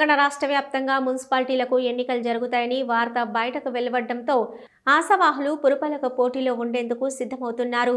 తెలంగాణ రాష్ట్ర వ్యాప్తంగా మున్సిపాలిటీలకు ఎన్నికలు జరుగుతాయని వార్త బయటకు వెలువడడంతో ఆశావాహులు పురపాలక పోటీలో ఉండేందుకు సిద్ధమవుతున్నారు.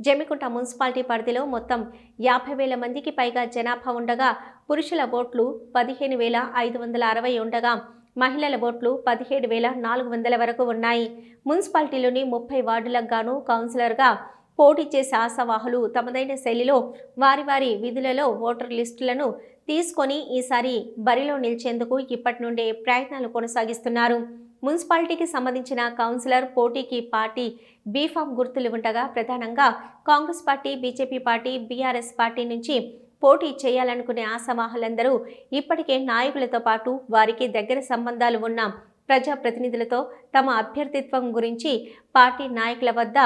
జమ్మికుంట మున్సిపాలిటీ పరిధిలో మొత్తం యాభై వేల మందికి పైగా జనాభా ఉండగా పురుషుల ఓట్లు పదిహేను వేల ఐదు వందల అరవై ఉండగా మహిళల ఓట్లు పదిహేడు వేల నాలుగు వందల వరకు ఉన్నాయి. మున్సిపాలిటీలోని ముప్పై వార్డులకు గాను కౌన్సిలర్గా పోటీ చేసే ఆశావాహులు తమదైన శైలిలో వారి వారి విధులలో ఓటర్ లిస్టులను తీసుకొని ఈసారి బరిలో నిలిచేందుకు ఇప్పటి నుండే ప్రయత్నాలు కొనసాగిస్తున్నారు. మున్సిపాలిటీకి సంబంధించిన కౌన్సిలర్ పోటీకి పార్టీ బీఫామ్ గుర్తులు ఉండగా ప్రధానంగా Congress party BJP party BRS party నుంచి పోటీ చేయాలనుకునే ఆశావాహులందరూ ఇప్పటికే నాయకులతో పాటు వారికి దగ్గర సంబంధాలు ఉన్న ప్రజాప్రతినిధులతో తమ అభ్యర్థిత్వం గురించి పార్టీ నాయకుల వద్ద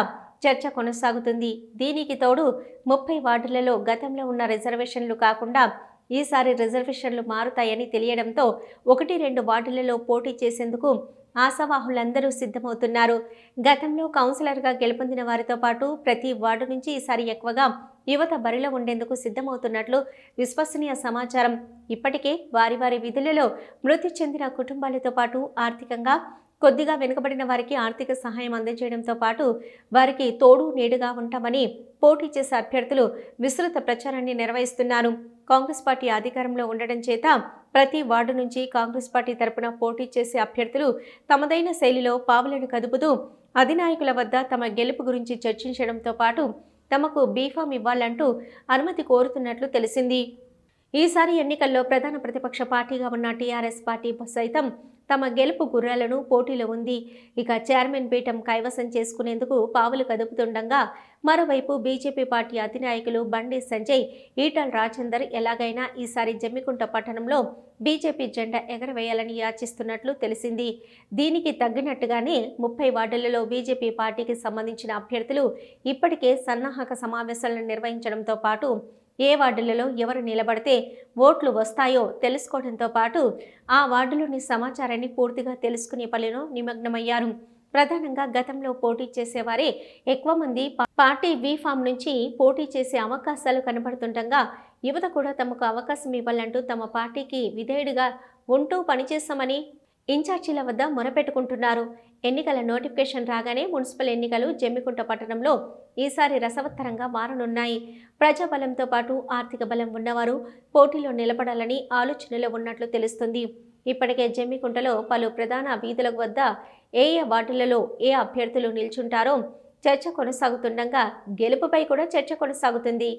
చర్చ కొనసాగుతుంది. దీనికి తోడు ముప్పై వార్డులలో గతంలో ఉన్న రిజర్వేషన్లు కాకుండా ఈసారి రిజర్వేషన్లు మారుతాయని తెలియడంతో ఒకటి రెండు వార్డులలో పోటీ చేసేందుకు ఆశావాహులందరూ సిద్ధమవుతున్నారు. గతంలో కౌన్సిలర్గా గెలుపొందిన వారితో పాటు ప్రతి వార్డు నుంచి ఈసారి ఎక్కువగా యువత బరిలో ఉండేందుకు సిద్ధమవుతున్నట్లు విశ్వసనీయ సమాచారం. ఇప్పటికే వారి వారి విధులలో మృతి చెందిన కుటుంబాలతో పాటు ఆర్థికంగా కొద్దిగా వెనుకబడిన వారికి ఆర్థిక సహాయం అందజేయడంతో పాటు వారికి తోడు నీడుగా ఉంటామని పోటీ చేసే అభ్యర్థులు విస్తృత ప్రచారాన్ని నిర్వహిస్తున్నారు. కాంగ్రెస్ పార్టీ అధికారంలో ఉండడం చేత ప్రతి వార్డు నుంచి కాంగ్రెస్ పార్టీ తరపున పోటీ చేసే అభ్యర్థులు తమదైన శైలిలో పావులను కదుపుతూ అధినాయకుల వద్ద తమ గెలుపు గురించి చర్చించడంతో పాటు తమకు బీఫామ్ ఇవ్వాలంటూ అనుమతి కోరుతున్నట్లు తెలిసింది. ఈసారి ఎన్నికల్లో ప్రధాన ప్రతిపక్ష పార్టీగా ఉన్న టీఆర్ఎస్ పార్టీ సైతం తమ గెలుపు గుర్రాలను పోటీలో ఉంది. ఇక చైర్మన్ పీఠం కైవసం చేసుకునేందుకు పావులు కదుపుతుండగా మరోవైపు బీజేపీ పార్టీ అధినాయకులు బండి సంజయ్ ఈటల్ రాజేందర్ ఎలాగైనా ఈసారి జమ్మికుంట పట్టణంలో బీజేపీ జెండా ఎగరవేయాలని యాచిస్తున్నట్లు తెలిసింది. దీనికి తగ్గినట్టుగానే ముప్పై వార్డులలో బీజేపీ పార్టీకి సంబంధించిన అభ్యర్థులు ఇప్పటికే సన్నాహక సమావేశాలను నిర్వహించడంతో పాటు ఏ వార్డులలో ఎవరు నిలబడితే ఓట్లు వస్తాయో తెలుసుకోవడంతో పాటు ఆ వార్డులోని సమాచారాన్ని పూర్తిగా తెలుసుకునే పనిలో నిమగ్నమయ్యారు. ప్రధానంగా గతంలో పోటీ చేసేవారే ఎక్కువ మంది పార్టీ బీ ఫామ్ నుంచి పోటీ చేసే అవకాశాలు కనబడుతుండగా యువత కూడా తమకు అవకాశం ఇవ్వాలంటూ తమ పార్టీకి విధేయుడిగా ఉంటూ పనిచేస్తామని ఇన్ఛార్జీల వద్ద మొరపెట్టుకుంటున్నారు. ఎన్నికల నోటిఫికేషన్ రాగానే మున్సిపల్ ఎన్నికలు జమ్మికుంట పట్టణంలో ఈసారి రసవత్తరంగా మారనున్నాయి. ప్రజాబలంతో పాటు ఆర్థిక బలం ఉన్నవారు పోటీలో నిలబడాలని ఆలోచనలో ఉన్నట్లు తెలుస్తుంది. ఇప్పటికే జమ్మికుంటలో పలు ప్రధాన వీధుల వద్ద ఏ ఏ వార్డులలో ఏ అభ్యర్థులు నిల్చుంటారో చర్చ కొనసాగుతుండగా గెలుపుపై కూడా చర్చ కొనసాగుతుంది.